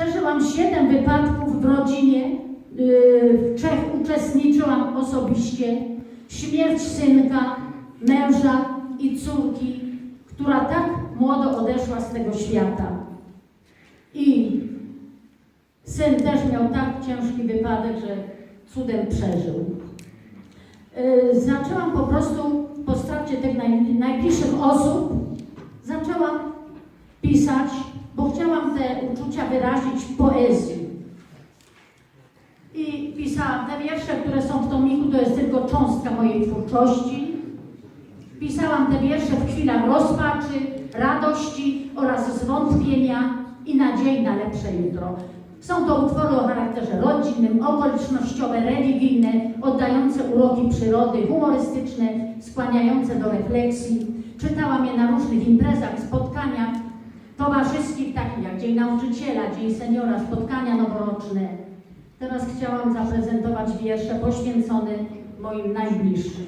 Przeżyłam siedem wypadków w rodzinie. Yy, W trzech uczestniczyłam osobiście. Śmierć synka, męża i córki, która tak młodo odeszła z tego świata. I syn też miał tak ciężki wypadek, że cudem przeżył. Yy, Zaczęłam po prostu po stracie tych naj, najbliższych osób, zaczęłam pisać, bo chciałam te uczucia wyrazić w poezji. I pisałam te wiersze, które są w tomiku, to jest tylko cząstka mojej twórczości. Pisałam te wiersze w chwilach rozpaczy, radości oraz zwątpienia i nadziei na lepsze jutro. Są to utwory o charakterze rodzinnym, okolicznościowe, religijne, oddające uroki przyrody, humorystyczne, skłaniające do refleksji. Czytałam je na różnych imprezach, spotkaniach Dzień Nauczyciela, Dzień Seniora, spotkania noworoczne. Teraz chciałam zaprezentować wiersze poświęcone moim najbliższym.